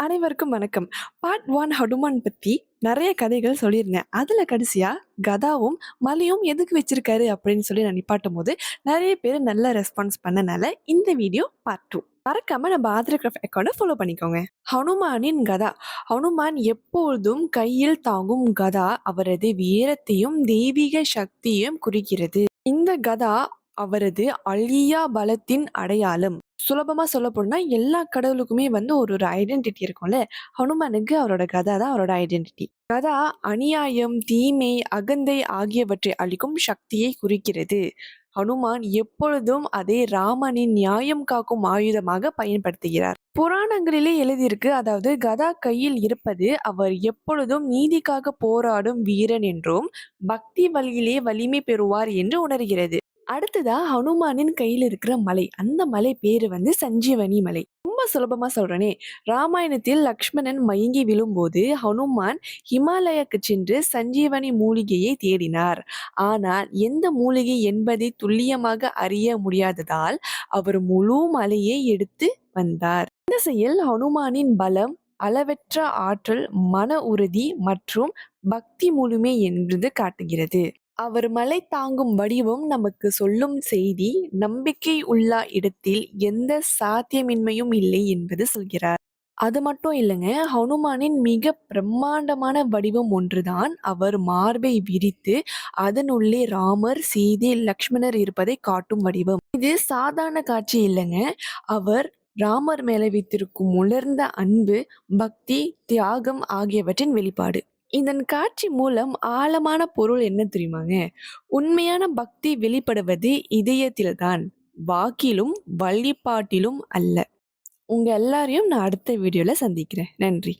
அனைவருக்கும் வணக்கம். Part one Hanuman பத்தி நிறைய கதைகள் சொல்லியிருந்தேன். அதுல கடைசியா கதாவும், மலையும் எதுக்கு வச்சிருக்காரு அப்படின்னு சொல்லி நான் நிப்பாட்டும் போது நிறைய பேர் நல்ல ரெஸ்பான்ஸ் பண்ணனால இந்த வீடியோ பார்ட் டூ மறக்காம நம்ம ஆதரகிராஃப் அக்கவுண்ட்ட ஃபாலோ பண்ணிக்கோங்க. ஹனுமானின் கதா ஹனுமான் எப்பொழுதும் கையில் தாங்கும் கதா அவரது வீரத்தையும், தெய்வீக சக்தியையும் குறிக்கிறது. இந்த கதா அவரது அழியா பலத்தின் அடையாளம். சுலபமா சொல்லப்போனா எல்லா கடவுளுக்குமே வந்து ஒரு ஒரு ஐடென்டிட்டி இருக்கும்ல. ஹனுமானுக்கு அவரோட கதா தான் அவரோட ஐடென்டிட்டி. கதா அநியாயம், தீமை, அகந்தை ஆகியவற்றை அளிக்கும் சக்தியை குறிக்கிறது. ஹனுமான் எப்பொழுதும் அதை ராமனின் நியாயம் காக்கும் ஆயுதமாக பயன்படுத்துகிறார். புராணங்களிலே எழுதியிருக்கு அதாவது கதா கையில் இருப்பது அவர் எப்பொழுதும் நீதிக்காக போராடும் வீரன் என்றும், பக்தி வழியிலே வலிமை பெறுவார் என்று உணர்கிறது. அடுத்ததா ஹனுமானின் கையில் இருக்கிற மலை. அந்த மலை பேரு வந்து சஞ்சீவனி மலை. ரொம்ப சுலபமா சொல்றேனே. ராமாயணத்தில் லக்ஷ்மணன் மயங்கி விழும்போது ஹனுமான் ஹிமாலயாக்கு சென்று சஞ்சீவனி மூலிகையை தேடினார். ஆனால் எந்த மூலிகை என்பதை துல்லியமாக அறிய முடியாததால் அவர் முழு மலையை எடுத்து வந்தார். இந்த செயல் ஹனுமானின் பலம், அளவற்ற ஆற்றல், மன உறுதி மற்றும் பக்தி முழுமை என்று காட்டுகிறது. அவர் மலை தாங்கும் வடிவம் நமக்கு சொல்லும் செய்தி நம்பிக்கை உள்ள இடத்தில் எந்த சாத்தியமின்மையும் இல்லை என்பது சொல்கிறார். அது மட்டும் இல்லைங்க ஹனுமானின் மிக பிரம்மாண்டமான வடிவம் ஒன்றுதான் அவர் மார்பை விரித்து அதனுள்ளே ராமர், சீதை, லக்ஷ்மணர் இருப்பதை காட்டும் வடிவம். இது சாதாரண காட்சி இல்லைங்க. அவர் ராமர் மேல வைத்திருக்கும் உலர்ந்த அன்பு, பக்தி, தியாகம் ஆகியவற்றின் வெளிப்பாடு. இதன் காட்சி மூலம் ஆழமான பொருள் என்ன தெரியுமாங்க? உண்மையான பக்தி வெளிப்படுவது இதயத்தில்தான், வாக்கிலும், வழிபாட்டிலும் அல்ல. உங்க எல்லாரையும் நான் அடுத்த வீடியோல சந்திக்கிறேன். நன்றி.